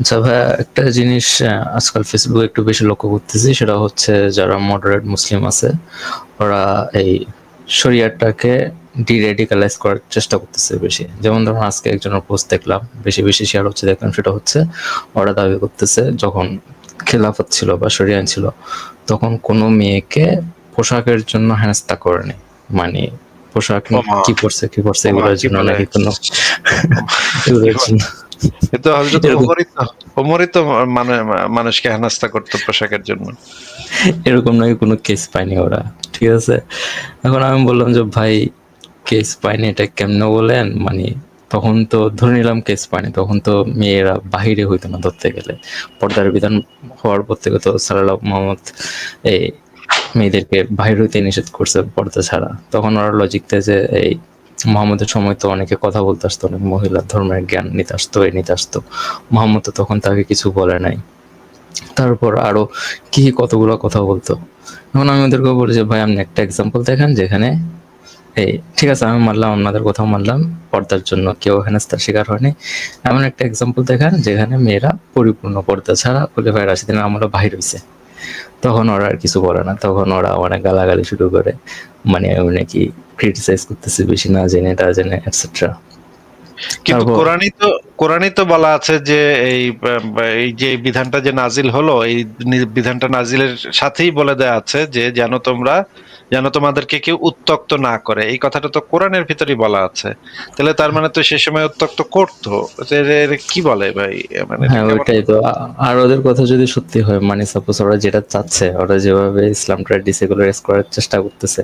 আচ্ছা ভাইয়া একটা জিনিস আজকাল ফেসবুকে একটু বেশি লক্ষ্য করতেছি সেটা হচ্ছে যারা মডারেট মুসলিম আছে ওরা এই শরিয়াটাকে ডিরেডিকালাইজ করার চেষ্টা করতেছে বেশি। যেমন ধরুন আজকে একজনের পোস্ট দেখলাম বেশি বেশি শেয়ার হচ্ছে দেখলাম সেটা হচ্ছে ওরা দাবি করতেছে যখন খেলাফত ছিল বা শরিয়ান ছিল তখন কোনো মেয়েকে পোশাকের জন্য হেনস্থা করেনি। মানে পোশাক কি পড়ছে কি পড়ছে এগুলোর জন্য নাকি কোনো এগুলোর জন্য কিন্তু হজরত এরকম- ওমরই তো ওমরই তো মানে মানুষকে হেনস্থা করতো পোশাকের জন্য। এরকম নাকি কোনো কেস পায়নি ওরা ঠিক আছে? এখন আমি বললাম যে ভাই কেস এটা কেমনে বলেন? মানে তখন তো ধরে নিলাম কেস পায়নি তখন তো মেয়েরা বাহিরে হইতো না ধরতে গেলে। পর্দার বিধান হওয়ার পর থেকে তো সালাল্লাহ মোহাম্মদ এই মেয়েদেরকে বাহির হইতে নিষেধ করছে পর্দা ছাড়া। তখন ওরা লজিক দেয় যে এই মোহাম্মদের সময় তো অনেকে কথা বলতে আসতো, অনেক মহিলা ধর্মের জ্ঞান নিতে আসতো এই নিতে আসতো। মোহাম্মদ তো তখন তাকে কিছু বলে নাই। তারপর আরও কি কতগুলো কথা বলতো। এখন আমি ওদেরকে বলি যে, ভাই, আপনি একটা এক্সাম্পল দেখেন যেখানে এই, ঠিক আছে, আমি মানলাম আপনাদের কথাও মানলাম পর্দার জন্য কেউ হেনস্তার শিকার হয়নি। এমন একটা এক্সাম্পল দেখান যেখানে মেয়েরা পরিপূর্ণ পর্দা ছাড়া বলে, ভাই রাশিদিন আমরা বাহির হয়েছে তখন ওরা আর কিছু বলে না। তখন ওরা অনেক গালাগালি শুরু করে। মানে নাকি ক্রিটিসাইজ করতেছে বেশি না জেনে তা জেনে এটসেট্রা কিন্তু কোরআনই তো কোরআনই তো বলা আছে যে এই এই যে বিধানটা যে নাজিল হলো এই বিধানটা নাজিলের সাথেই বলে দেয়া আছে যে যেন তোমরা যেন তোমাদেরকে কেউ উত্তক্ত না করে। এই কথাটা তো কোরআনের ভিতরেই বলা আছে। তাহলে তার মানে তো সে সময় উত্তক্ত করতো। কি বলে ভাই? মানে হ্যাঁ ওইটাই তো। আর ওদের কথা যদি সত্যি হয় মানে সাপোজ ওরা যেটা চাচ্ছে ওরা যেভাবে ইসলামটা ডিসেকুলারাইজ করার চেষ্টা করতেছে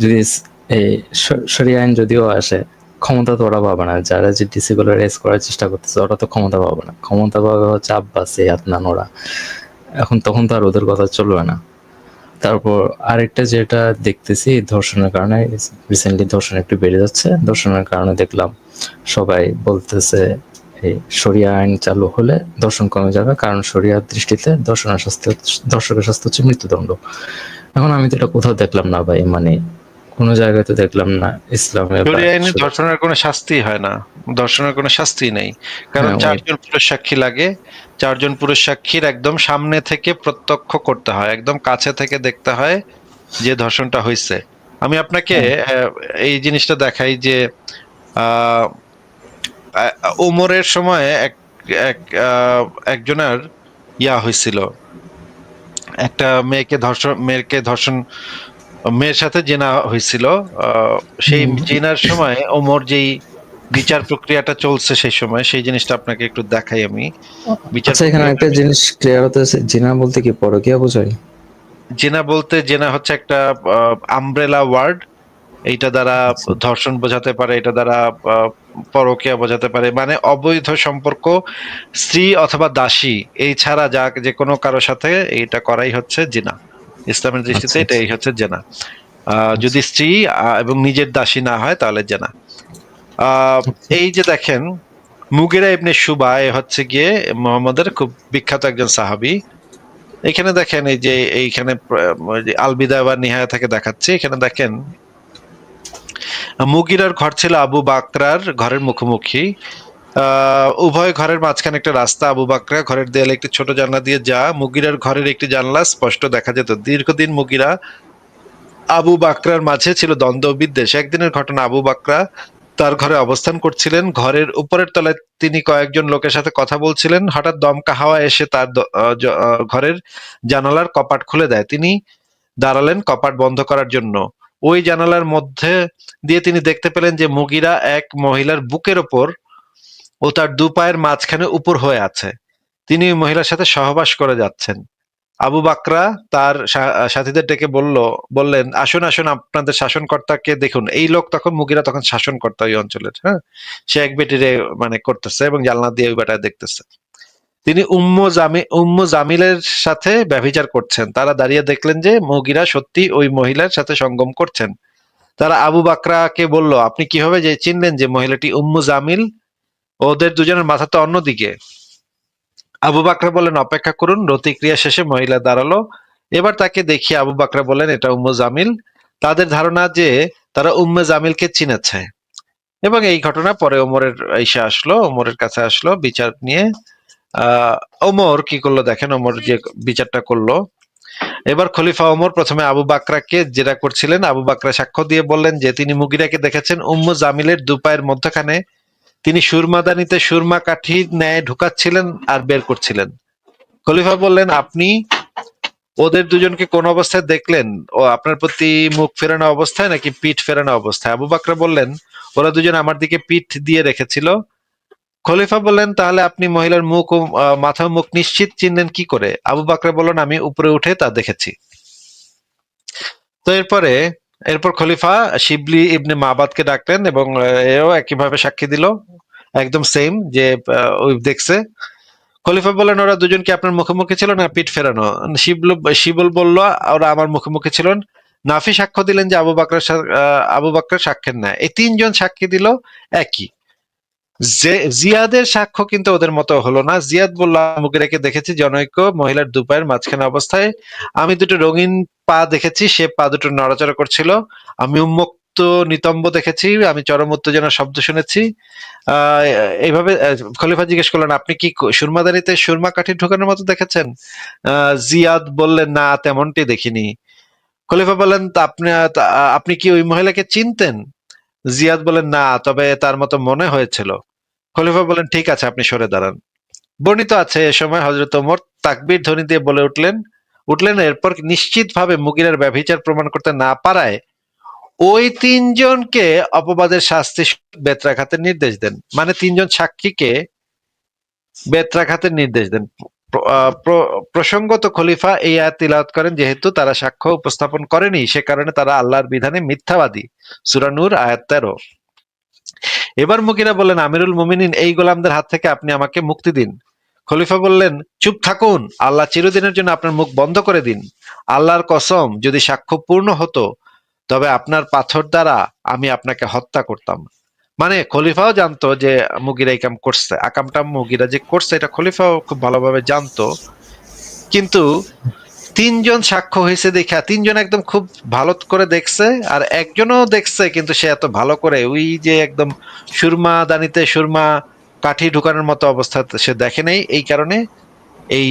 যদি এই শরিয়া আইন যদিও আসে ক্ষমতা তো ওরা পাবে না। যারা যে ডিসেকুলারাইজ করার চেষ্টা করতেছে ওরা তো ক্ষমতা পাবে না। ক্ষমতা পাবে হচ্ছে আব্বাস আদনান ওরা। এখন তখন তো আর ওদের কথা চলবে না। তারপর আরেকটা যেটা দেখতেছি ধর্ষণের কারণে রিসেন্টলি ধর্ষণ একটু বেড়ে যাচ্ছে। ধর্ষণের কারণে দেখলাম সবাই বলতেছে এই শরিয়া আইন চালু হলে দর্শন কমে যাবে কারণ শরিয়ার দৃষ্টিতে দর্শনের শাস্তি দর্শকের শাস্তি হচ্ছে মৃত্যুদণ্ড। এখন আমি তো এটা কোথাও দেখলাম না ভাই মানে কোনো জায়গায় তো দেখলাম না ইসলামে ধর্ষণের কোনো শাস্তি হয় না ধর্ষণের কোনো শাস্তি নেই। কারণ হ্যাঁ, চারজন পুরুষ সাক্ষী লাগে চারজন পুরুষ সাক্ষীর একদম সামনে থেকে প্রত্যক্ষ করতে হয় একদম কাছে থেকে দেখতে হয় যে ধর্ষণটা হয়েছে আমি আপনাকে এই জিনিসটা দেখাই যে ওমরের সময় এক এক একজনের ইয়া হয়েছিল একটা মেয়েকে ধর্ষণ মেয়েকে ধর্ষণ মেয়ের সাথে জেনা হয়েছিল সেই জেনার সময় ওমর যেই বিচার প্রক্রিয়াটা চলছে সেই সময় সেই জিনিসটা আপনাকে একটু দেখাই আমি। বিচার আচ্ছা এখানে একটা জিনিস ক্লিয়ার হতে জিনা বলতে কি পরকিয়া বোঝায়? জেনা বলতে জেনা হচ্ছে একটা আমব্রেলা ওয়ার্ড এইটা দ্বারা আচ্ছা। ধর্ষণ বোঝাতে পারে এটা দ্বারা পরকীয়া বোঝাতে পারে। মানে অবৈধ সম্পর্ক স্ত্রী অথবা দাসী এই ছাড়া যা যে কোনো কারোর সাথে এইটা করাই হচ্ছে জেনা। ইসলামের দৃষ্টিতে আচ্ছা, এটাই হচ্ছে জেনা। আহ, যদি স্ত্রী এবং নিজের দাসী না হয় তাহলে জেনা। এই যে দেখেন, মুগিরা ইবনে সুবা, এ হচ্ছে গিয়ে মোহাম্মদের খুব বিখ্যাত একজন সাহাবী। এখানে দেখেন এই যে এইখানে আলবিদা বা নিহায়া থেকে দেখাচ্ছে। এখানে দেখেন, মুগিরার ঘর ছিল আবু বাকরার ঘরের মুখোমুখি। উভয় ঘরের মাঝখানে একটা রাস্তা, আবু বাকরা ঘরের দেয়ালে একটি ছোট জানলা দিয়ে যা। মুগিরার ঘরের একটি জানলা, স্পষ্ট দেখা যেত। দীর্ঘদিন মুগিরা আবু বাকরার মাঝে ছিল দ্বন্দ্ব বিদ্বেষ একদিনের ঘটনা, আবু বাকরা তার ঘরে অবস্থান করছিলেন। ঘরের উপরের তলায় তিনি কয়েকজন লোকের সাথে কথা বলছিলেন। হঠাৎ দমকা হাওয়া এসে তার ঘরের জানালার কপাট খুলে দেয়। তিনি দাঁড়ালেন কপাট বন্ধ করার জন্য। ওই জানালার মধ্যে দিয়ে তিনি দেখতে পেলেন যে মুগিরা এক মহিলার বুকের ওপর ও তার দু পায়ের মাঝখানে উপর হয়ে আছে। তিনি ওই মহিলার সাথে সহবাস করে যাচ্ছেন। আবু বাকরা তার সাথীদের ডেকে বলল, বললেন, আসুন আসুন, আপনাদের শাসনকর্তাকে দেখুন। এই লোক তখন, মুগিরা তখন শাসনকর্তা ওই অঞ্চলের হ্যাঁ? সে এক বেটিরে মানে করতেছে এবং জানলা দিয়ে ওই বেটায় দেখতেছে। তিনি উম্মু জামি, উম্মু জামিলের সাথে ব্যভিচার করছেন। তারা দাঁড়িয়ে দেখলেন যে মুগিরা সত্যি ওই মহিলার সাথে সঙ্গম করছেন। তারা আবু বাকরাকে বলল, আপনি কীভাবে যে চিনলেন যে মহিলাটি উম্মু জামিল? ওদের দুজনের মাথা তো অন্যদিকে। আবু বাকরা বলেন অপেক্ষা করুন রতিক্রিয়া শেষে মহিলা দাঁড়াল। এবার তাকে দেখিয়ে আবু বাকরা বলেন এটা উম্মু জামিল। তাদের ধারণা যে তারা উম্মে জামিলকে চিনেছে। এবং এই ঘটনা পরে ওমরের এসে আসলো ওমরের কাছে আসলো বিচার নিয়ে। আহ, ওমর কি করল দেখেন ওমর যে বিচারটা করল। এবার খলিফা ওমর প্রথমে আবু বাকরাকে জেরা করছিলেন। আবু বাকরা সাক্ষ্য দিয়ে বললেন যে তিনি মুগিরাকে দেখেছেন উম্মু জামিলের দুপায়ের মধ্যখানে তিনি সুরমাদানিতে সুরমা কাঠির ন্যায় ঢুকাচ্ছিলেন আর বের করছিলেন। খলিফা বললেন, আপনি ওদের দুজনকে কোন অবস্থায় দেখলেন? ও আপনার প্রতি মুখ ফেরানো অবস্থায় নাকি পিঠ ফেরানো অবস্থায়? আবু বাকরা বললেন, ওরা দুজন আমার দিকে পিঠ দিয়ে রেখেছিল। খলিফা বললেন, তাহলে আপনি মহিলার মুখ ও মাথা মুখ নিশ্চিত চিনলেন কি করে? আবু বাকরা বললেন, আমি উপরে উঠে তা দেখেছি। তো এরপরে এরপর খলিফা শিবলি ইবনে মাবাদকে ডাকলেন এবং এও একইভাবে সাক্ষী দিল। একদম সেম যে ওই দেখছে। খলিফা বললেন, ওরা দুজন কি আপনার মুখোমুখি ছিল না পিঠ ফেরানো? শিবল শিবল বলল, ওরা আমার মুখোমুখি ছিলেন নাফি সাক্ষ্য দিলেন যে, আবু বাকরের আবু বাকরের সাক্ষ্যের না এই তিনজন সাক্ষী দিল একই। জিয়াদের সাক্ষ্য কিন্তু ওদের মতো হলো না। জিয়াদ বলল মুগিরাকে দেখেছি জনৈক মহিলার দুপায়ের মাঝখানে অবস্থায়। আমি দুটো রঙিন পা দেখেছি, সে পা দুটো নড়াচড়া করছিল। আমি উন্মুক্ত নিতম্ব দেখেছি, আমি চরম উত্তেজনার শব্দ শুনেছি। আহ এইভাবে খলিফা জিজ্ঞেস করলেন, আপনি কি সুরমাদানিতে সুরমা কাঠি ঢোকানোর মতো দেখেছেন? জিয়াদ বললেন, না, তেমনটি দেখিনি। খলিফা বললেন আপনি আপনি কি ওই মহিলাকে চিনতেন? জিয়াদ বলেন, না, তবে তার মতো মনে হয়েছিল। খলিফা বলেন, ঠিক আছে, আপনি সরে দাঁড়ান। বর্ণিত আছে, এ সময় হজরত ওমর তাকবীর ধ্বনি দিয়ে বলে উঠলেন উঠলেন, এরপর নিশ্চিতভাবে মুগিরের ব্যভিচার প্রমাণ করতে না পারায় ওই তিনজনকে অপবাদের শাস্তি বেত্রাঘাতের নির্দেশ দেন। মানে তিনজন সাক্ষীকে বেত্রাঘাতের নির্দেশ দেন। প্রসঙ্গত খলিফা এই আয়াত তিলাওয়াত করেন যেহেতু তারা সাক্ষ্য উপস্থাপন করেনি, সে কারণে তারা আল্লাহর বিধানে মিথ্যাবাদী। সুরানুর আয়াত তেরো। এবার মুকিরা বললেন, আমিরুল মুমিনিন, এই গোলামদের হাত থেকে আপনি আমাকে মুক্তি দিন। খলিফা বললেন, চুপ থাকুন, আল্লাহ চিরদিনের জন্য আপনার মুখ বন্ধ করে দিন। আল্লাহর কসম, যদি সাক্ষ্য পূর্ণ হতো, তবে আপনার পাথর দ্বারা আমি আপনাকে হত্যা করতাম। মানে খলিফাও জানতো যে মুগিরা এই কাম করছে আকামটা মুগিরা যে করছে, এটা খলিফাও খুব ভালোভাবে জানতো। কিন্তু তিনজন সাক্ষ্য হয়েছে দেখা তিনজন একদম খুব ভালো করে দেখছে, আর একজনও দেখছে, কিন্তু সে এত ভালো করে, ওই যে একদম সুরমা দানিতে সুরমা কাঠি ঢুকানোর মতো অবস্থা সে দেখে নেই। এই কারণে এই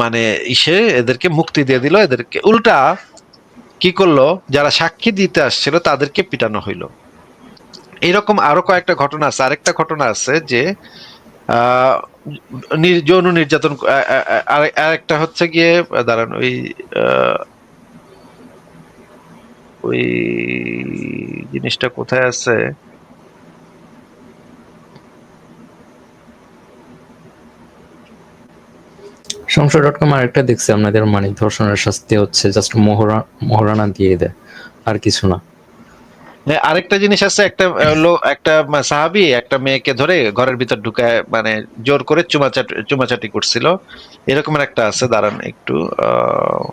মানে ইসে এদেরকে মুক্তি দিয়ে দিল, এদেরকে উল্টা কি করল, যারা সাক্ষী দিতে আসছিল, তাদেরকে পিটানো হইল। এরকম আরও কয়েকটা ঘটনা আছে। আরেকটা ঘটনা আছে যে যৌন নির্যাতন আরেকটা হচ্ছে গিয়ে, দাঁড়ান, ওই ওই জিনিসটা কোথায় আছে? সংশয় ডট কম আরেকটা দেখছি, আপনাদের মানে ধর্ষণের শাস্তি হচ্ছে জাস্ট মোহরা মোহরানা দিয়ে দেয়, আর কিছু না। আরেকটা জিনিস আছে একটা একটা সাহাবি একটা মেয়েকে ধরে ঘরের ভিতর ঢুকায় মানে জোর করে চুমাচাটি চুমাচাটি করছিল। এরকমের একটা আছে দাঁড়ান একটু আহ,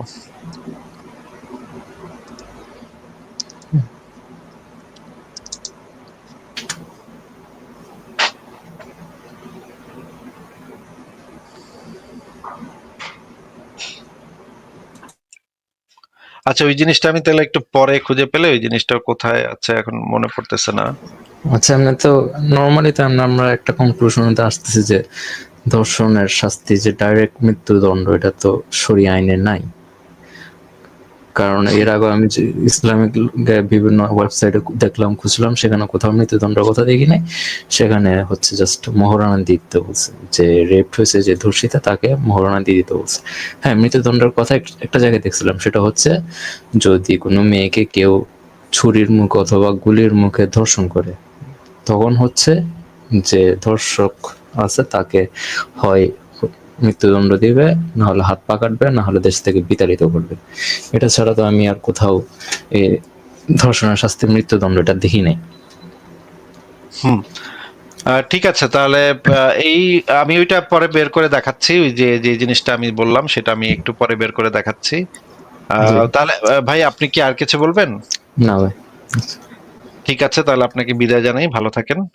আচ্ছা ওই জিনিসটা আমি তাহলে একটু পরে খুঁজে পেলে ওই জিনিসটা কোথায় আছে এখন মনে পড়তেছে না। আচ্ছা আমরা তো নর্মালি তো আমরা একটা কনক্লুশনতে আসতেছি যে ধর্ষণের শাস্তি, যে ডাইরেক্ট মৃত্যুদণ্ড, এটা তো সরি আইনে নাই। কারণ এর আগে আমি যে ইসলামিক বিভিন্ন ওয়েবসাইটে দেখলাম, খুঁজলাম, সেখানে কোথাও মৃত্যুদণ্ডের কথা দেখি নাই। সেখানে হচ্ছে জাস্ট মহারণা দিতে বলছে, যে রেপ হয়েছে যে ধর্ষিতা, তাকে মহারণা দিয়ে দিতে বলছে। হ্যাঁ মৃত্যুদণ্ডের কথা একটা জায়গায় দেখছিলাম, সেটা হচ্ছে যদি কোনো মেয়েকে কেউ ছুরির মুখ অথবা গুলির মুখে ধর্ষণ করে, তখন হচ্ছে যে ধর্ষক আছে, তাকে হয় মৃত্যুদণ্ড দিবে না হলে হাত পা কাটবে না হলে দেশ থেকে বিতাড়িত করবে। এটা ছাড়া তো আমি আর কোথাও এই ধর্ষণের শাস্তি মৃত্যুদণ্ড এটা দেখি নাই। হুম। ঠিক আছে তাহলে এই আমি ওইটা পরে বের করে দেখাচ্ছি ওই যে যে জিনিসটা আমি বললাম সেটা আমি একটু পরে বের করে দেখাচ্ছি। আহ, তাহলে ভাই আপনি কি আর কিছু বলবেন? না ভাই। ঠিক আছে তাহলে আপনাকে বিদায় জানাই ভালো থাকেন।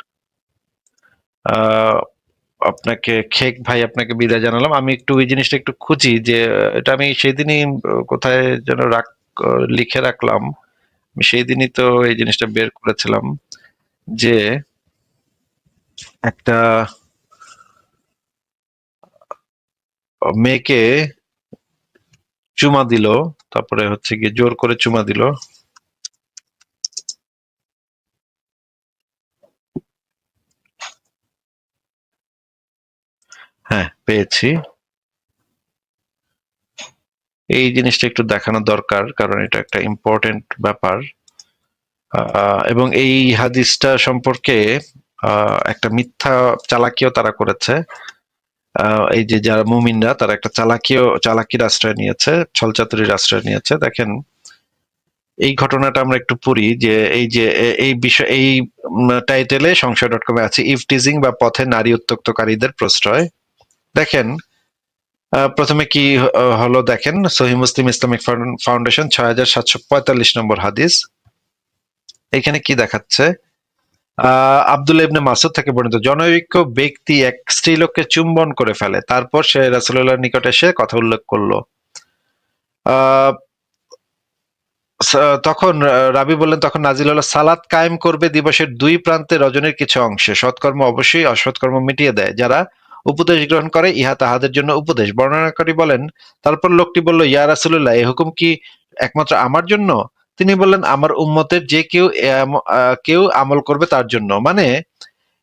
আহ, আপনাকে খেক ভাই আপনাকে বিদায় জানালাম। আমি একটু ওই জিনিসটা একটু খুঁজি যে, এটা আমি সেদিনই কোথায় যেন রাখ, লিখে রাখলাম। আমি সেই দিনই তো এই জিনিসটা বের করেছিলাম যে, একটা মেয়েকে চুমা দিল, তারপরে হচ্ছে গিয়ে জোর করে চুমা দিল হ্যাঁ পেয়েছি। এই জিনিসটা একটু দেখানো দরকার, কারণ এটা একটা ইম্পর্টেন্ট ব্যাপার। এবং এই হাদিসটা সম্পর্কে একটা মিথ্যা চালাকিও তারা করেছে। এই যে যারা মুমিনরা, তারা একটা চালাকিও চালাকির আশ্রয় নিয়েছে ছলচাতুরির আশ্রয় নিয়েছে। দেখেন, এই ঘটনাটা আমরা একটু পড়ি যে এই যে এই বিষয়, এই টাইটেলে সংশয় ডট কমে আছে ইফটিজিং বা পথে নারী উত্তক্তকারীদের প্রশ্রয়। দেখেন প্রথমে কি হলো দেখেন, সহি মুসলিম ইসলামিক ফাউন্ডেশন ছয় হাজার সাতশো পঁয়তাল্লিশ নম্বর হাদিস। এখানে কি দেখাচ্ছে? আহ, আব্দুল ইবনে মাসুদ থেকে বর্ণিত জনৈক ব্যক্তি এক স্ত্রীলোককে চুম্বন করে ফেলে, তারপর সে রাসূলুল্লাহর নিকট এসে কথা উল্লেখ করল। তখন রাবি বললেন, তখন নাজিল হলো, সালাত কায়েম করবে দিবসের দুই প্রান্তে রজনের কিছু অংশে। সৎকর্ম অবশ্যই অসৎকর্ম মিটিয়ে দেয় যারা উপদেশ গ্রহণ করে, ইহা তাহাদের জন্য উপদেশ। বর্ণনাকারী বলেন, তারপর লোকটি বলল, ইয়া রাসূলুল্লাহ এই হুকুম কি একমাত্র আমার জন্য? তিনি বললেন, আমার উম্মতের যে কেউ কেউ আমল করবে তার জন্য। মানে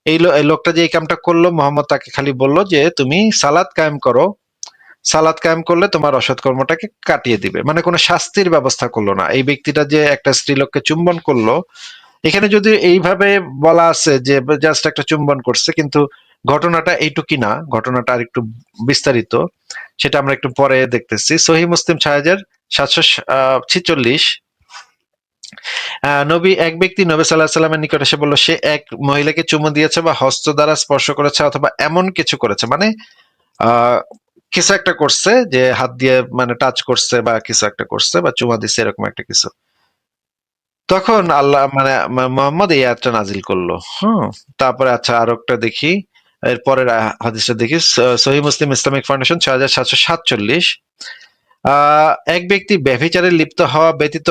এই লোকটা যে এই কামটা করল, মোহাম্মদ তাকে খালি বলল যে, তুমি সালাদ কায়েম করো। সালাদ কায়েম করলে তোমার অসৎ কর্মটাকে কাটিয়ে দিবে। মানে কোনো শাস্তির ব্যবস্থা করল না। এই ব্যক্তিটা যে একটা স্ত্রীলোককে চুম্বন করল, এখানে যদি এইভাবে বলা আছে যে, জাস্ট একটা চুম্বন করছে, কিন্তু ঘটনাটা এইটুকি না, ঘটনাটা আর একটু বিস্তারিত, সেটা আমরা একটু পরে দেখতেছি। সহি মুসলিম ছয় হাজার সাতশো ছিচল্লিশ। নবী এক ব্যক্তি নবী সাল্লাহ সাল্লামের নিকট এসে বলল, সে এক মহিলাকে চুমু দিয়েছে বা হস্ত দ্বারা স্পর্শ করেছে অথবা এমন কিছু করেছে। মানে কিছু একটা করছে যে হাত দিয়ে মানে টাচ করছে বা কিছু একটা করছে বা চুমা দিছে, এরকম একটা কিছু। তখন আল্লাহ মানে মোহাম্মদ এই আয়াতটা নাজিল করল। হম, তারপরে আচ্ছা আরও একটা দেখি। এরপরের আ- হাদিসটা দেখি। সহি মুসলিম ইসলামিক ফাউন্ডেশন ছয় হাজার সাতশো সাতচল্লিশ। এক ব্যক্তি ব্যভিচারে লিপ্ত হওয়া ব্যতীত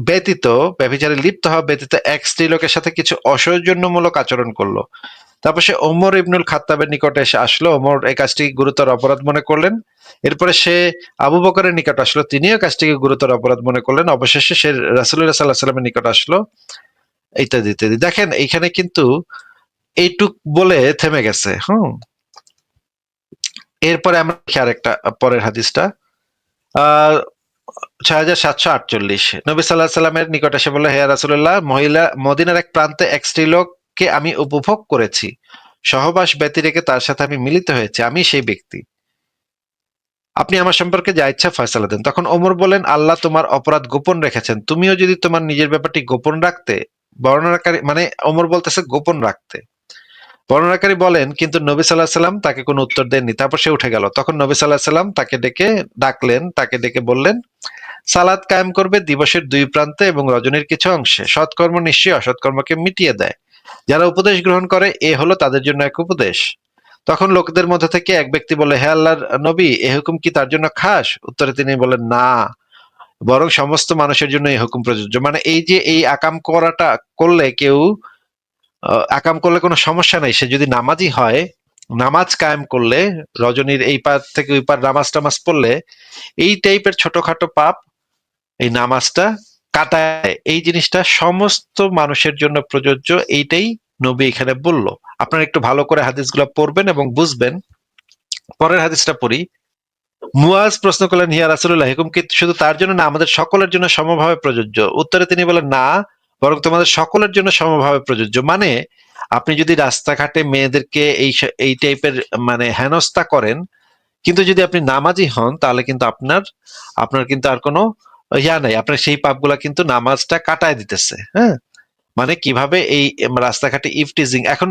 ব্যতীত, ব্যভিচারে লিপ্ত হওয়া ব্যতীত এক স্ত্রীলোকের সাথে কিছু অসৌজন্যমূলক আচরণ করল। তারপর সে ওমর ইবনুল খাত্তাবের নিকটে এসে আসলো। ওমর এই কাজটি গুরুতর অপরাধ মনে করলেন। এরপরে সে আবু বকরের নিকট আসলো। তিনিও কাজটিকে গুরুতর অপরাধ মনে করলেন। অবশেষে সে রাসুল্লাহ সাল্লাহ সাল্লামের নিকট আসলো। ইত্যাদি ইত্যাদি। দেখেন, এইখানে কিন্তু এইটুক বলে থেমে গেছে, হুম। এরপরে আমরা দেখি আরেকটা, পরের হাদিসটা। ছয় হাজার সাতশো আটচল্লিশ, নবী সাল্লাহ সাল্লামের নিকট এসে বলল, হে রাসুল্লাহ মহিলা, মদিনার এক প্রান্তে এক স্ত্রীলোককে আমি উপভোগ করেছি। সহবাস ব্যতি রেখে তার সাথে আমি মিলিত হয়েছে, আমি সেই ব্যক্তি। আপনি আমার সম্পর্কে যা ইচ্ছা ফয়সালা দেন। তখন ওমর বলেন আল্লাহ তোমার অপরাধ গোপন রেখেছেন। তুমিও যদি তোমার নিজের ব্যাপারটি গোপন রাখতে, বর্ণনাকারী মানে ওমর বলতেছে, গোপন রাখতে। বর্ণনাকারী বলেন, কিন্তু নবী সাল্লাহ সাল্লাম তাকে কোনো উত্তর দেননি। তারপর সে উঠে গেল। তখন নবী সাল্লাহ সাল্লাম তাকে ডেকে ডাকলেন, তাকে ডেকে বললেন সালাদ কায়েম করবে দিবসের দুই প্রান্তে এবং রজনীর কিছু অংশে। সৎকর্ম নিশ্চয়ই অসৎকর্মকে মিটিয়ে দেয়। যারা উপদেশ গ্রহণ করে, এ হলো তাদের জন্য এক উপদেশ। তখন লোকদের মধ্যে থেকে এক ব্যক্তি বলে হে আল্লাহর নবী, এ হুকুম কি তার জন্য খাস? উত্তরে তিনি বলেন না, বরং সমস্ত মানুষের জন্য এই হুকুম প্রযোজ্য। মানে এই যে এই আকাম করাটা করলে কেউ আকাম করলে কোনো সমস্যা নাই। সে যদি নামাজি হয়, নামাজ কায়েম করলে, রজনীর এই পার থেকে ওই পার নামাজ টামাজ পড়লে, এই টাইপের ছোটখাটো পাপ এই নামাজটা কাটায়। এই জিনিসটা সমস্ত মানুষের জন্য প্রযোজ্য, এইটাই নবী এখানে বলল। আপনারা একটু ভালো করে হাদিসগুলো পড়বেন এবং বুঝবেন। পরের হাদিসটা পড়ি। মুয়াজ প্রশ্ন করলেন, হিয়া রাসুল্লাহ হুকুম কি শুধু তার জন্য না, আমাদের সকলের জন্য সমভাবে প্রযোজ্য? উত্তরে তিনি বলেন, না বরং তোমাদের সকলের জন্য সমভাবে প্রযোজ্য। মানে আপনি যদি রাস্তাঘাটে মেয়েদেরকে এই এই টাইপের মানে হেনস্থা করেন, কিন্তু যদি আপনি নামাজি হন, তাহলে কিন্তু আপনার আপনার কিন্তু আর কোনো ইয়া নাই। আপনার সেই পাপগুলা কিন্তু নামাজটা কাটায় দিতেছে হ্যাঁ? মানে কীভাবে এই রাস্তাঘাটে ইফটিজিং এখন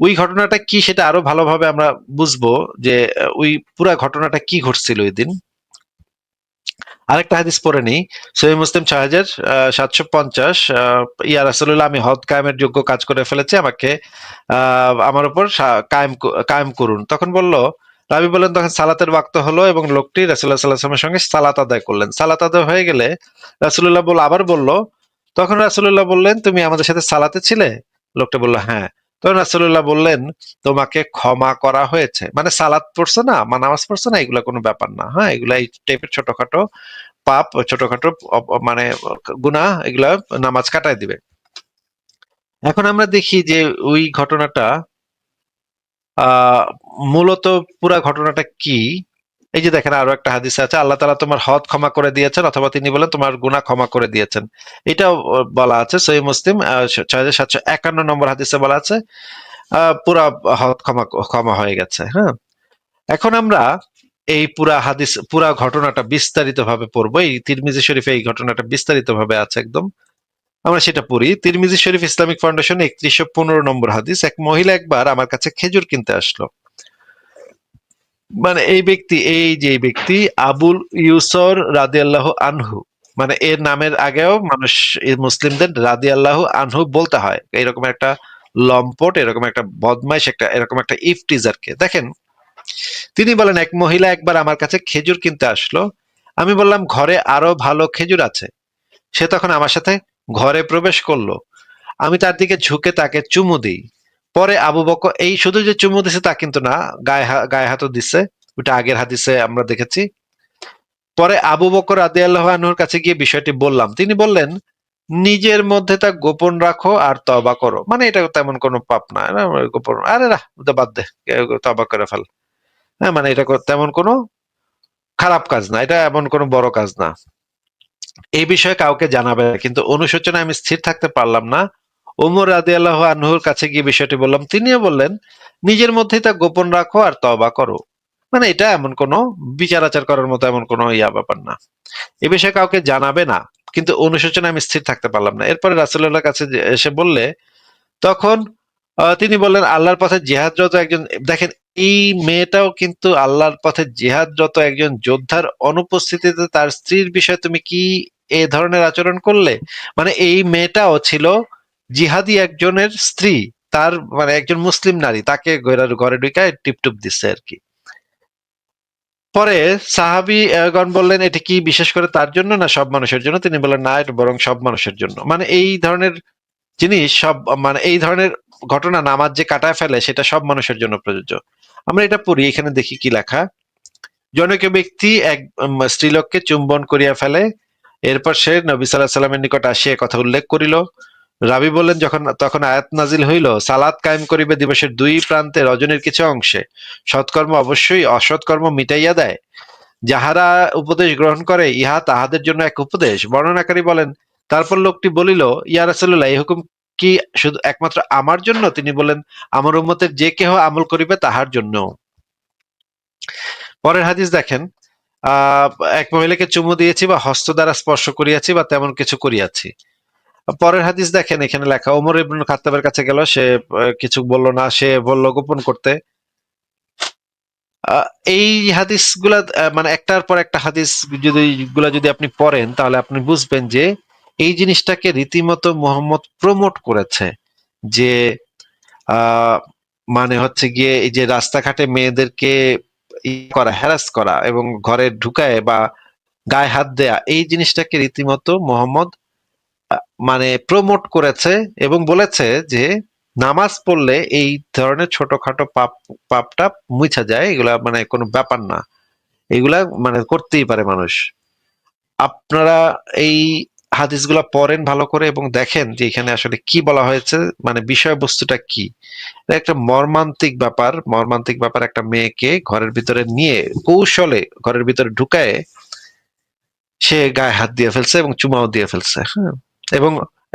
ওই ঘটনাটা কি সেটা আরও ভালোভাবে আমরা বুঝব যে ওই পুরা ঘটনাটা কি ঘটছিল ওই দিন? আরেকটা হাদিস পড়ে নিই। সহি মুসলিম ছয় হাজার সাতশো পঞ্চাশ ইয়া রাসুল্লাহ আমি হদ কায়েমের যোগ্য কাজ করে ফেলেছি, আমাকে আমার উপর কায়েম কায়েম করুন। তখন বলল, রাবি বললেন, তখন সালাতের বাক্ত হলো এবং লোকটি রাসুল্লাহ সাল্লাহামের সঙ্গে সালাত আদায় করলেন। সালাত আদায় হয়ে গেলে রাসুল্লাহ বল, আবার বলল, তখন রাসুল্লাহ বললেন, তুমি আমাদের সাথে সালাতে ছিলে? লোকটা বলল হ্যাঁ। তখন রাসুল্লাহ বললেন, তোমাকে ক্ষমা করা হয়েছে। মানে সালাদ পড়ছে না মানে নামাজ পড়ছে না, এগুলা কোনো ব্যাপার না। হ্যাঁ এগুলা এই টাইপের ছোটখাটো পাপ, ছোটখাটো মানে গুনা এগুলা নামাজ কাটাই দিবে। এখন আমরা দেখি যে ওই ঘটনাটা, আহ, মূলত পুরা ঘটনাটা কি? এই যে দেখেন আরও একটা হাদিস আছে, আল্লাহ তাআলা তোমার হদ ক্ষমা করে দিয়েছেন অথবা তিনি বলেন তোমার গুনাহ ক্ষমা করে দিয়েছেন। এটাও বলা আছে সহি মুসলিম ছয় হাজার সাতশো একান্ন নম্বর হাদিসে বলা আছে পুরা হদ ক্ষমা ক্ষমা হয়ে গেছে হ্যাঁ? এখন আমরা এই পুরা হাদিস, পুরা ঘটনাটা বিস্তারিত ভাবে পড়ব। এই তিরমিজি শরীফে এই ঘটনাটা বিস্তারিত ভাবে আছে একদম। আমরা সেটা পড়ি। তিরমিজি শরীফ ইসলামিক ফাউন্ডেশন একত্রিশশো পনেরো নম্বর হাদিস। এক মহিলা একবার আমার কাছে খেজুর কিনতে আসলো। মানে এই ব্যক্তি, এই যে ব্যক্তি আবুল ইউসর রাদি আল্লাহ আনহু মানে এর নামের আগেও মানুষ মুসলিমদের রাদি আল্লাহ আনহু বলতে হয়। এরকম একটা লম্পট, এরকম একটা বদমাইশ, একটা, এরকম একটা ইফটিজারকে দেখেন, তিনি বলেন, এক মহিলা একবার আমার কাছে খেজুর কিনতে আসলো। আমি বললাম, ঘরে আরও ভালো খেজুর আছে। সে তখন আমার সাথে ঘরে প্রবেশ করল। আমি তার দিকে ঝুঁকে তাকে চুমু দিই। পরে আবু বকর এই শুধু যে চুমু দিছে তা কিন্তু না গায়ে গায়ে হাতও দিছে ওটা আগের হাদিসে আমরা দেখেছি। পরে আবু বকর আদি আল্লাহ আনহুর কাছে গিয়ে বিষয়টি বললাম। তিনি বললেন নিজের মধ্যে তা গোপন রাখো আর তবা করো। মানে এটা তেমন কোনো পাপ না না, গোপন আরে না বাদ দে তবা করে ফেল। হ্যাঁ মানে এটা তেমন কোনো খারাপ কাজ না এটা এমন কোনো বড় কাজ না। এই বিষয়ে কাউকে জানাবে। কিন্তু অনুশোচনায় আমি স্থির থাকতে পারলাম না। ওমর রাদি আল্লাহ আনহুর কাছে গিয়ে বিষয়টি বললাম, তিনিও বললেন, নিজের মধ্যেই তা গোপন রাখো আর তবা করো। মানে এটা এমন কোনো বিচার আচার করার মতো এমন কোনো ইয়া ব্যাপার না। এ বিষয়ে কাউকে জানাবে না, কিন্তু অনুশোচনায় আমি স্থির থাকতে পারলাম না। এরপরে রাসুল্লাহর কাছে এসে বললে, তখন তিনি বললেন, আল্লাহর পথে জেহাদরত একজন, দেখেন, এই মেয়েটাও কিন্তু আল্লাহর পথে জেহাদরত একজন যোদ্ধার অনুপস্থিতিতে তার স্ত্রীর বিষয়ে তুমি কি এ ধরনের আচরণ করলে? মানে এই মেয়েটাও ছিল জিহাদি একজনের স্ত্রী, তার মানে একজন মুসলিম নারী, তাকে ঘরে ঢুকায় টিপটুপ দিচ্ছে আর কি। পরে সাহাবি বললেন, এটি কি বিশেষ করে তার জন্য না সব মানুষের জন্য? তিনি বললেন, না, এটা বরং সব মানুষের জন্য। মানে এই ধরনের জিনিস সব মানে এই ধরনের ঘটনা নামাজ যে কাটায় ফেলে, সেটা সব মানুষের জন্য প্রযোজ্য। আমরা এটা পড়ি, এখানে দেখি কি লেখা। জনৈক ব্যক্তি এক স্ত্রীলোককে চুম্বন করিয়া ফেলে, এরপর সে নবী সাল্লাহ সাল্লামের নিকট আসিয়া কথা উল্লেখ করিল। রাবি বললেন, যখন তখন আয়াত নাজিল হইল, সালাত কায়েম করিবে দিবসের দুই প্রান্তে রজনীর কিছু অংশে। সৎকর্ম অবশ্যই অসৎকর্ম মিটাইয়া দেয়। যাহারা উপদেশ গ্রহণ করে, ইহা তাহাদের জন্য এক উপদেশ। বর্ণনাকারী বলেন, তারপর লোকটি বলিল, ইয়া রাসূলুল্লাহ, এই হুকুম কি শুধু একমাত্র আমার জন্য? তিনি বলেন আমার উম্মতের যে কেহ আমল করিবে তাহার জন্য। পরের হাদিস দেখেন, আহ, এক মহিলাকে চুমু দিয়েছি বা হস্ত দ্বারা স্পর্শ করিয়াছি বা তেমন কিছু করিয়াছি। পরের হাদিস দেখেন, এখানে লেখা, ওমর ইবনুল খাত্তাবের কাছে গেল, সে কিছু বলল না, সে বলল গোপন করতে। এই হাদিসগুলা মানে একটার পর একটা হাদিস যদি, গুলা যদি আপনি পড়েন, তাহলে আপনি বুঝবেন যে এই জিনিসটাকে রীতিমতো মোহাম্মদ প্রমোট করেছে যে মানে হচ্ছে গিয়ে এই যে রাস্তাঘাটে মেয়েদেরকে করা হ্যারাস করা এবং ঘরে ঢুকায় বা গায়ে হাত দেয়া, এই জিনিসটাকে রীতিমতো মোহাম্মদ মানে প্রমোট করেছে এবং বলেছে যে নামাজ পড়লে এই ধরনের ছোটখাটো পাপ, পাপটা মুছা যায়। এগুলা মানে কোনো ব্যাপার না। এগুলা মানে করতেই পারে মানুষ। আপনারা এই হাদিসগুলা পড়েন ভালো করে এবং দেখেন যে এখানে আসলে কি বলা হয়েছে মানে বিষয়বস্তুটা কি। একটা মর্মান্তিক ব্যাপার। মর্মান্তিক ব্যাপার একটা মেয়েকে ঘরের ভিতরে নিয়ে, কৌশলে ঘরের ভিতরে ঢুকায় সে গায়ে হাত দিয়ে ফেলছে এবং চুমাও দিয়ে ফেলছে হ্যাঁ। এবং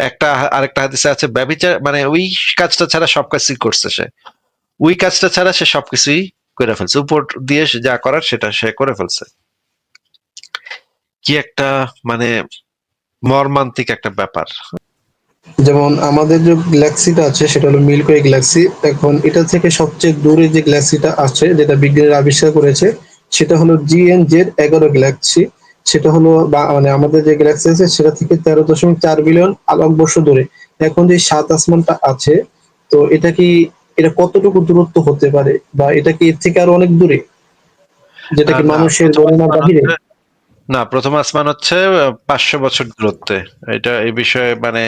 একটা আরেকটা হাদিসে আছে, ব্যবিচার মানে ওই কাজটা ছাড়া সব কাজই করছে সে। ওই কাজটা ছাড়া সে সবকিছুই করে ফেলছে। উপর দিয়ে যা করার সেটা সে করে ফেলছে। কি একটা মানে মর্মান্তিক একটা ব্যাপার। যেমন আমাদের যে গ্যালাক্সিটা আছে, সেটা হলো মিল্কওয়ে গ্যালাক্সি। এখন এটা থেকে সবচেয়ে দূরে যে গ্যালাক্সিটা আছে, যেটা বিজ্ঞানীরা আবিষ্কার করেছে, সেটা হলো জিএন জেড এগারো গ্যালাক্সি। সেটা হলো মানে আমাদের যে গ্যালাক্সি আছে সেটা থেকে তেরো দশমিক চার বিলিয়ন আলোকবর্ষ দূরে এখন যে সাত আসমানটা আছে তো এটা কি এটা কতটুকু দূরত্ব হতে পারে? বা এটা কি এর থেকে আরও অনেক দূরে? যেটা কি মানুষের গণনা বাহিরে? না প্রথম আসমান হচ্ছে পাঁচশো বছর দূরত্বে। এটা এই বিষয়ে মানে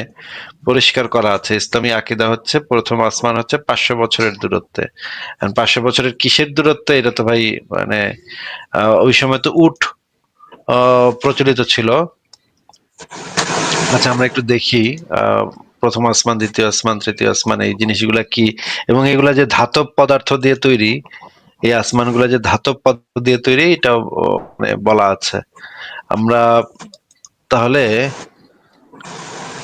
পরিষ্কার করা আছে। ইসলামী আকিদা হচ্ছে প্রথম আসমান হচ্ছে পাঁচশো বছরের দূরত্বে। পাঁচশো বছরের কিসের দূরত্বে? এটা তো ভাই মানে ওই সময় তো আহ, প্রচলিত ছিল। আচ্ছা আমরা একটু দেখি প্রথম আসমান, দ্বিতীয় আসমান, তৃতীয় আসমান, এই জিনিসগুলা কি? এবং এগুলা যে ধাতব পদার্থ দিয়ে তৈরি, এই আসমানগুলা যে ধাতব পদার্থ দিয়ে তৈরি এটা মানে বলা আছে। আমরা তাহলে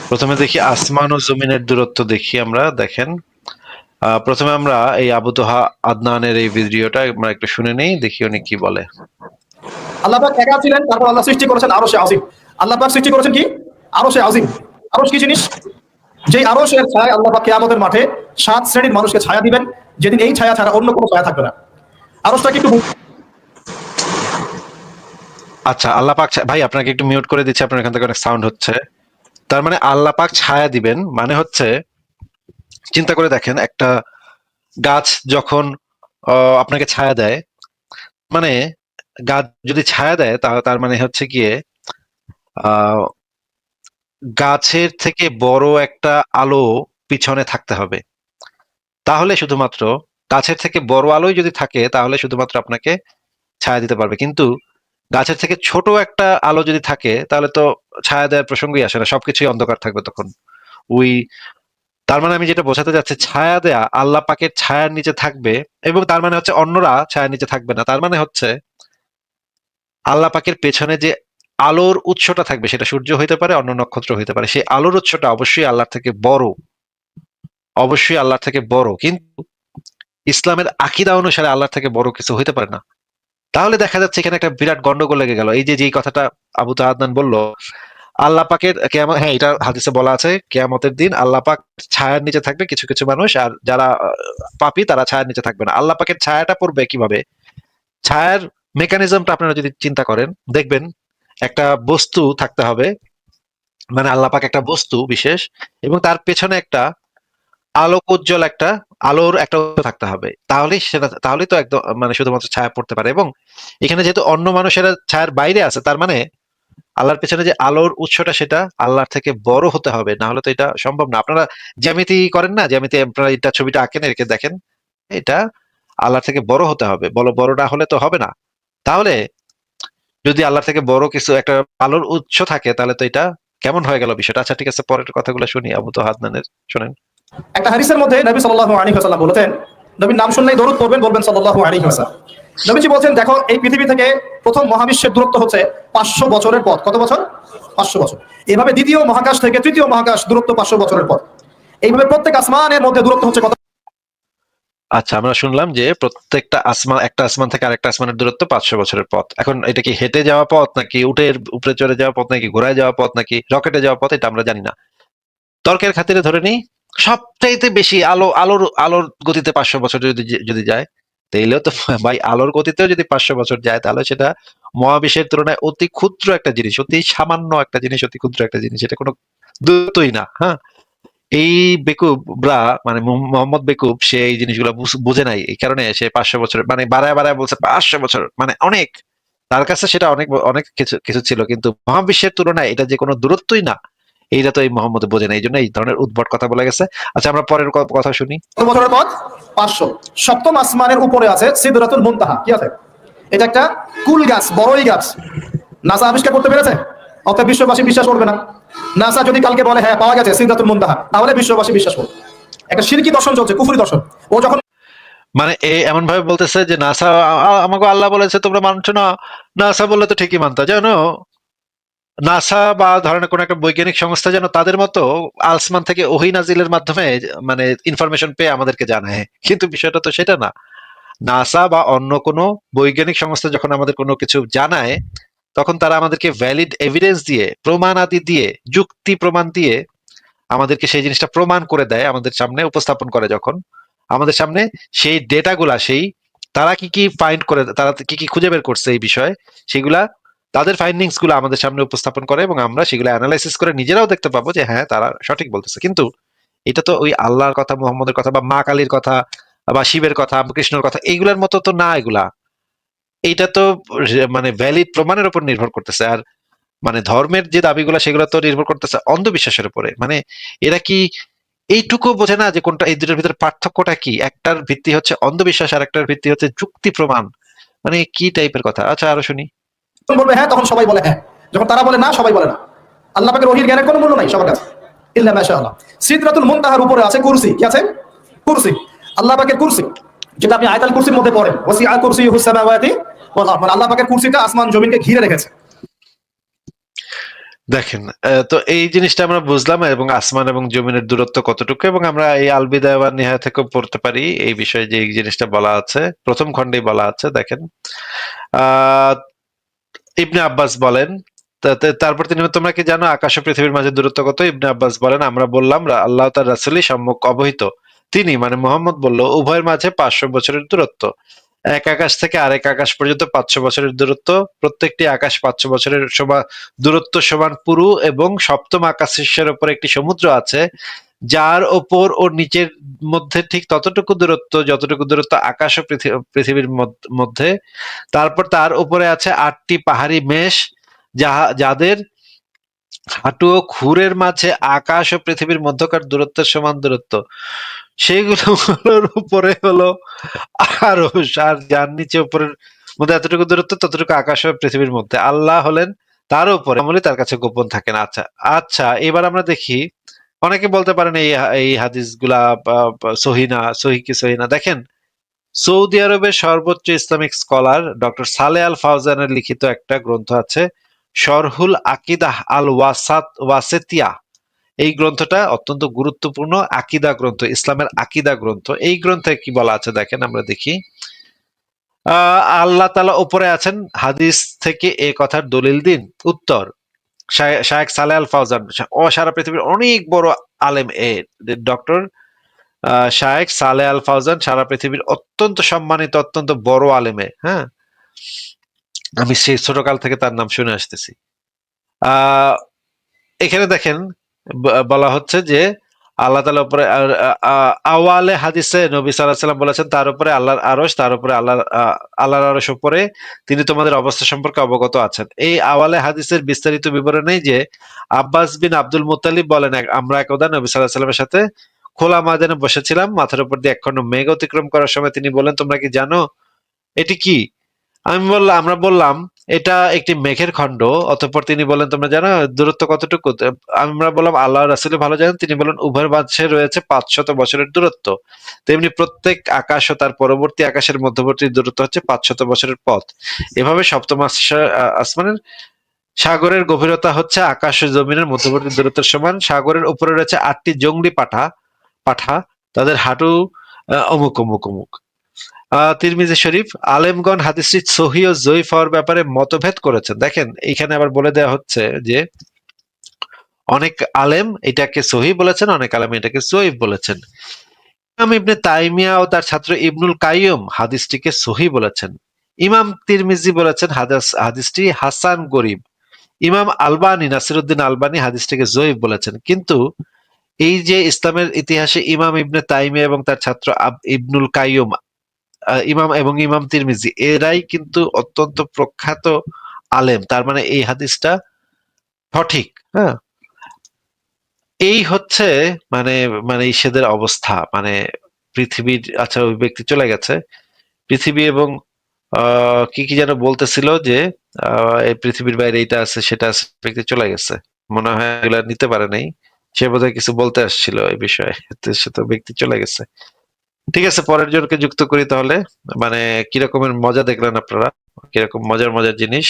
প্রথমে দেখি আসমান ও জমিনের দূরত্ব দেখি আমরা, দেখেন। প্রথমে আমরা এই আবু তোহা আদনানের এই ভিডিওটা আমরা একটু শুনে নেই, দেখি উনি কি বলে। আল্লাহ একা ছিলেন, তারপর আল্লাহ সৃষ্টি করেছেন আরও সে আজিম। আল্লাহ সৃষ্টি করেছেন কি? আরও সে আজিম। আরও কি জিনিস? যে আরও সে ছায়া আল্লাহ পাক কিয়ামতের মাঠে সাত শ্রেণির মানুষকে ছায়া দিবেন, যেদিন এই ছায়া ছাড়া অন্য কোনো ছায়া থাকবে না। আরোসটাকে একটু আচ্ছা আল্লাহ পাক ভাই, আপনাকে একটু মিউট করে দিচ্ছি, আপনার এখান থেকে অনেক সাউন্ড হচ্ছে। তার মানে আল্লাহ পাক ছায়া দিবেন মানে হচ্ছে, চিন্তা করে দেখেন, একটা গাছ যখন আপনাকে ছায়া দেয় মানে গাছ যদি ছায়া দেয় তাহলে তার মানে হচ্ছে গিয়ে গাছের থেকে বড় একটা আলো পিছনে থাকতে হবে। তাহলে শুধুমাত্র গাছের থেকে বড় আলোই যদি থাকে, তাহলে শুধুমাত্র আপনাকে ছায়া দিতে পারবে। কিন্তু গাছের থেকে ছোট একটা আলো যদি থাকে, তাহলে তো ছায়া দেওয়ার প্রসঙ্গই আসে না, সবকিছুই অন্ধকার থাকবে তখন। ওই, তার মানে আমি যেটা বোঝাতে যাচ্ছি ছায়া দেয়া আল্লাহ পাকের ছায়ার নিচে থাকবে, এবং তার মানে হচ্ছে অন্যরা ছায়ার নিচে থাকবে না। তার মানে হচ্ছে আল্লাহ পাকের পেছনে যে আলোর উৎসটা থাকবে, সেটা সূর্য হইতে পারে, অন্য নক্ষত্র হইতে পারে, সেই আলোর উৎসটা অবশ্যই আল্লাহর থেকে বড়। অবশ্যই আল্লাহর থেকে বড়। কিন্তু ইসলামের আকিদা অনুসারে আল্লাহর থেকে বড় কিছু হইতে পারে না। তাহলে দেখা যাচ্ছে এখানে একটা বিরাট গন্ডগোল লেগে গেল। এই যে, যেই কথাটা আবু তাহাদনান বলল, আল্লাহ পাকের কেয়ামত হ্যাঁ এটা হাদিসে বলা আছে, কেয়ামতের দিন আল্লাহ পাক ছায়ার নিচে থাকবে কিছু কিছু মানুষ, আর যারা পাপী তারা ছায়ার নিচে থাকবে না। আল্লাহ পাকের ছায়াটা পড়বে কীভাবে? ছায়ার মেকানিজমটা আপনারা যদি চিন্তা করেন, দেখবেন একটা বস্তু থাকতে হবে মানে আল্লাহ পাক একটা বস্তু বিশেষ, এবং তার পেছনে একটা আলোক উজ্জ্বল একটা, আলোর একটা থাকতে হবে। তাহলেই সেটা তাহলেই তো একদম মানে শুধুমাত্র ছায়া পড়তে পারে, এবং এখানে যেহেতু অন্য মানুষেরা ছায়ার বাইরে আছে, তার মানে আল্লাহর পেছনে যে আলোর উৎসটা সেটা আল্লাহর থেকে বড় হতে হবে, না হলে তো এটা সম্ভব না। আপনারা জ্যামিতি করেন না? জ্যামিতি, আপনারা এটা ছবিটা আঁকেন, একে দেখেন। এটা আল্লাহর থেকে বড় হতে হবে। বলো, বড় না হলে তো হবে না। তাহলে যদি আল্লাহর থেকে বড় কিছু একটা আলোর উৎস থাকে, তাহলে তো এটা কেমন হয়ে গেল বিষয়টা? আচ্ছা ঠিক আছে, পরের কথাগুলো শুনি, আবু তো হাদনানের শোনেন। একটা হাদিসের মধ্যে নবী সাল্লাল্লাহু আলাইহি ওয়াসাল্লাম বলেছেন, নবীর নাম শুনলেই দরুদ পড়বেন, বলবেন সাল্লাল্লাহু আলাইহি ওয়াসাল্লাম। নবীজি বলছেন, দেখো, এই পৃথিবী থেকে প্রথম মহাবিশ্বের দূরত্ব হচ্ছে পাঁচশো বছরের পথ। কত বছর? পাঁচশো বছর। এভাবে দ্বিতীয় মহাকাশ থেকে তৃতীয় মহাকাশ দূরত্ব পাঁচশো বছরের পথ। এইভাবে প্রত্যেক আসমানের মধ্যে দূরত্ব হচ্ছে কত আচ্ছা আমরা শুনলাম যে প্রত্যেকটা আসমান, একটা আসমান থেকে আরেকটা আসমানের দূরত্ব পাঁচশো বছরের পথ। এখন এটা কি হেঁটে যাওয়া পথ নাকি উঠে উপরে চড়ে যাওয়া পথ নাকি ঘোড়ায় যাওয়া পথ নাকি রকেটে যাওয়া পথ, এটা আমরা জানি না। তর্কের খাতিরে ধরে নিই, সবচাইতে বেশি আলো, আলোর আলোর গতিতে পাঁচশো বছর যদি যদি যায়, তাইলেও তো ভাই আলোর গতিতেও যদি পাঁচশো বছর যায়, তাহলে সেটা মহাবিশ্বের তুলনায় অতি ক্ষুদ্র একটা জিনিস, অতি সামান্য একটা জিনিস, অতি ক্ষুদ্র একটা জিনিস, এটা কোনো দূরত্বই না হ্যাঁ? এই বেকুবরা মানে মোহাম্মদ বেকুব, সে এই জিনিসগুলো বুঝে নাই। এই কারণে সে পাঁচশো বছর মানে বাড়ায় বাড়ায় বলছে পাঁচশো বছর মানে অনেক। তার কাছে সেটা অনেক অনেক কিছু কিছু ছিল, কিন্তু মহাবিশ্বের তুলনায় এটা যে কোনো দূরত্বই না, এইটা তো এই মোহাম্মদ বোঝে না এই জন্য এই ধরনের উদ্ভট কথা বলে গেছে। আচ্ছা আমরা পরের কথা শুনি। বছরের পথ পাঁচশো। সপ্তম আসমানের উপরে আছে সিদরাতুল মুনতাহা, কি আছে? এটা একটা কুল গাছ বড়ই গাছ। নাসা আবিষ্কার করতে পেরেছে? অর্থাৎ বিশ্ববাসী বিশ্বাস করবে না। নাসা যদি কালকে বলে হ্যাঁ পাওয়া গেছে সিদরাতুল মুনতাহা, তাহলে বিশ্ববাসী বিশ্বাস করবে। একটা শিরকি দর্শন চলছে, কুফরি দর্শন। ও যখন মানে এ এমন ভাবে বলতেছে যে, নাসা আমাকে আল্লাহ বলেছে, তোমরা মানছো না? নাসা বললে তো ঠিকই মানতা। জানো, নাসা বা ধরনের কোন একটা বৈজ্ঞানিক সংস্থা যেন তাদের মতো আলসমান থেকে ওহি নাজিলের মাধ্যমে মানে ইনফরমেশন পেয়ে আমাদেরকে জানায়। কিন্তু বিষয়টা তো সেটা না। নাসা বা অন্য কোনো বৈজ্ঞানিক সংস্থা যখন আমাদের কোনো কিছু জানায় তখন তারা আমাদেরকে ভ্যালিড এভিডেন্স দিয়ে, প্রমাণ আদি দিয়ে, যুক্তি প্রমাণ দিয়ে আমাদেরকে সেই জিনিসটা প্রমাণ করে দেয় আমাদের সামনে, উপস্থাপন করে যখন। আমাদের সামনে সেই ডেটাগুলা সেই তারা কি কি ফাইন্ড করে, তারা কি কি খুঁজে বের করছে এই বিষয়ে, সেগুলা, তাদের ফাইন্ডিংসগুলো আমাদের সামনে উপস্থাপন করে এবং আমরা সেগুলো অ্যানালাইসিস করে নিজেরাও দেখতে পাবো যে হ্যাঁ তারা সঠিক বলতেছে। কিন্তু এটা তো ওই আল্লাহর কথা, মোহাম্মদের কথা বা মা কালীর কথা বা শিবের কথা কৃষ্ণর কথা এইগুলার মতো তো না এগুলা। এইটা তো মানে ভ্যালিড প্রমাণের উপর নির্ভর করতেছে। আর মানে ধর্মের যে দাবিগুলো, সেগুলো তো নির্ভর করতেছে অন্ধবিশ্বাসের উপরে। মানে এরা কি এইটুকু বোঝে না যে কোনটা এই দুটোর ভিতরে পার্থক্যটা কি? একটার ভিত্তি হচ্ছে অন্ধবিশ্বাস আর একটার ভিত্তি হচ্ছে যুক্তি প্রমাণ। মানে কি টাইপের কথা? আচ্ছা আরও শুনি। বলবে হ্যাঁ তখন সবাই বলে হ্যাঁ। যখন তারা বলে না, সবাই বলে না। আল্লাহ পাকের ওহির জ্ঞানের কোনো মূল্য নাই সবার কাছে। ইল্লা মাশাআল্লাহ। সিদরাতুল মুনতাহার উপরে আছে কুরসি। কি আছে? কুরসি। আল্লাহ পাকের কুরসি। যেটা আপনি আয়াতুল কুরসির মধ্যে পড়েন। ওয়াসিআ কুরসিয়ুহুস সামাওয়াতি ওয়াল আরদ। মানে আল্লাহ পাকের কুরসিটা আসমান, জমিনকে ঘিরে রেখেছে। দেখেন তো এই জিনিসটা আমরা বুঝলাম এবং আসমান এবং জমিনের দূরত্ব কতটুকু এবং আমরা এই আলবিদা বা নিহা থেকে পড়তে পারি এই বিষয়ে যে এই জিনিসটা বলা আছে। প্রথম খণ্ডেই বলা আছে, দেখেন। ইবনে আব্বাস বলেন তারপর তিনি তোমরা কি জানো আকাশ ও পৃথিবীর মাঝে দূরত্ব কত? ইবনে আব্বাস বলেন, আমরা বললাম আল্লাহ তার রাসূলই সম্মুখ অবহিত। তিনি মানে মোহাম্মদ বলল, উভয়ের মাঝে পাঁচশো বছরের দূরত্ব। এক আকাশ থেকে আরেক আকাশ পর্যন্ত পাঁচশো বছরের দূরত্ব। প্রত্যেকটি আকাশ পাঁচশো বছরের সমান, দূরত্ব সমান পুরু এবং সপ্তম আকাশ শীর্ষের উপর একটি সমুদ্র আছে, যার ওপর ও নিচের মধ্যে ঠিক ততটুকু দূরত্ব, যতটুকু দূরত্ব আকাশ ও পৃথি- পৃথিবীর মধ্যে। তারপর তার উপরে আছে আটটি পাহাড়ি মেষ, যাহা, যাদের হাঁটু ও খুরের মাঝে আকাশ ও পৃথিবীর মধ্যকার দূরত্বের সমান দূরত্ব। সেইগুলোর উপরে হলো আরও আর যার নিচে উপরের মধ্যে এতটুকু দূরত্ব, ততটুকু আকাশ ও পৃথিবীর মধ্যে। আল্লাহ হলেন তার উপরে। আমলে তার কাছে গোপন থাকেন। আচ্ছা আচ্ছা এবার আমরা দেখি, অনেকে বলতে পারেন এই এই হাদিসগুলা সহিনা সহি কি সহিনা দেখেন, সৌদি আরবের সর্বোচ্চ ইসলামিক স্কলার ডক্টর সালে আল ফাউজানের লিখিত একটা গ্রন্থ আছে শরহুল আকিদাহ আল ওয়াসাত ওয়াসেতিয়া। এই গ্রন্থটা অত্যন্ত গুরুত্বপূর্ণ আকিদা গ্রন্থ, ইসলামের আকিদা গ্রন্থ। এই গ্রন্থে কি বলা আছে দেখেন, আমরা দেখি। আল্লাহ তালা উপরে আছেন, হাদিস থেকে এ কথার দলিল দিন। উত্তর, শায়ে- শায়েখ সালে আল ফাউজান ও সারা পৃথিবীর অনেক বড় আলেম এ ডক্টর শায়েখ সালে আল ফাউজান সারা পৃথিবীর অত্যন্ত সম্মানিত, অত্যন্ত বড় আলেমে হ্যাঁ। আমি সেই ছোটকাল থেকে তার নাম শুনে আসতেছি। এখানে দেখেন বলা হচ্ছে যে আল্লাহ তালা উপরে আওয়ালে হাদিসে নবী সাল্লাহ সাল্লাম বলেছেন, তার উপরে আল্লাহর আরস তার উপরে আল্লাহ আল্লাহর আরশ উপরে তিনি তোমাদের অবস্থা সম্পর্কে অবগত আছেন। এই আওয়ালে হাদিসের বিস্তারিত বিবরণে যে আব্বাস বিন আব্দুল মুতালিব বলেন আমরা একদা নবী সাল্লাহ সাল্লামের সাথে খোলা ময়দানে বসেছিলাম, মাথার উপর দিয়ে একখণ্ড মেঘ অতিক্রম করার সময় তিনি বলেন, তোমরা কি জানো? এটি কি? আমি বললাম, আমরা বললাম, এটা একটি মেঘের খণ্ড, অতঃপর তিনি বলেন, তোমরা জানো দূরত্ব কতটুকু? আমরা বললাম আল্লাহ রাসুল ভালো জানেন, তিনি বলেন, উভয়ের মাঝে রয়েছে পাঁচশত বছরের দূরত্ব। তেমনি প্রত্যেক আকাশ ও তার পরবর্তী আকাশের মধ্যবর্তী দূরত্ব হচ্ছে পাঁচশত বছরের পথ। এভাবে সপ্তম আস- আসমানের সাগরের গভীরতা হচ্ছে আকাশ ও জমিনের মধ্যবর্তী দূরত্বের সমান। সাগরের উপরে রয়েছে আটটি জঙ্গলি পাঠা পাঠা, তাদের হাঁটু অমুক অমুক অমুক। তিরমিজি শরীফ আলেমগণ হাদিসটি সহি ও জয়ীফ হওয়ার ব্যাপারে মতভেদ করেছেন। দেখেন এখানে আবার বলে দেওয়া হচ্ছে যে অনেক আলেম এটাকে সহি বলেছেন অনেক আলেম এটাকে জয়ীফ বলেছেন। ইমাম ইবনে তাইমিয়া ও তার ছাত্র ইবনুল হাদিসটিকে সহি বলেছেন। ইমাম তিরমিজি বলেছেন হাদিস হাদিসটি হাসান গরিব। ইমাম আলবানি নাসিরুদ্দিন আলবানি হাদিসটিকে জয়ীফ বলেছেন। কিন্তু এই যে ইসলামের ইতিহাসে ইমাম ইবনে তাইমিয়া এবং তার ছাত্র ইবনুল কাইয়ুম আহ, ইমাম এবং ইমাম তিরমিজি, এরাই কিন্তু অত্যন্ত প্রখ্যাত আলেম। তার মানে এই হাদিসটা সঠিক হ্যাঁ? এই হচ্ছে মানে মানে ইসেদের অবস্থা। মানে পৃথিবীর আচ্ছা ওই ব্যক্তি চলে গেছে। পৃথিবী এবং কি কি যেন বলতেছিল যে এই পৃথিবীর বাইরে এটা আছে, সেটা আছে, ব্যক্তি চলে গেছে। মনে হয় এগুলা নিতে পারে নাই। সে বোধহয় কিছু বলতে আসছিল এই বিষয়ে সে তো ব্যক্তি চলে গেছে। ঠিক আছে, পরের জনকে যুক্ত করি তাহলে। মানে কিরকমের মজা দেখলেন আপনারা? কীরকম মজার মজার জিনিস?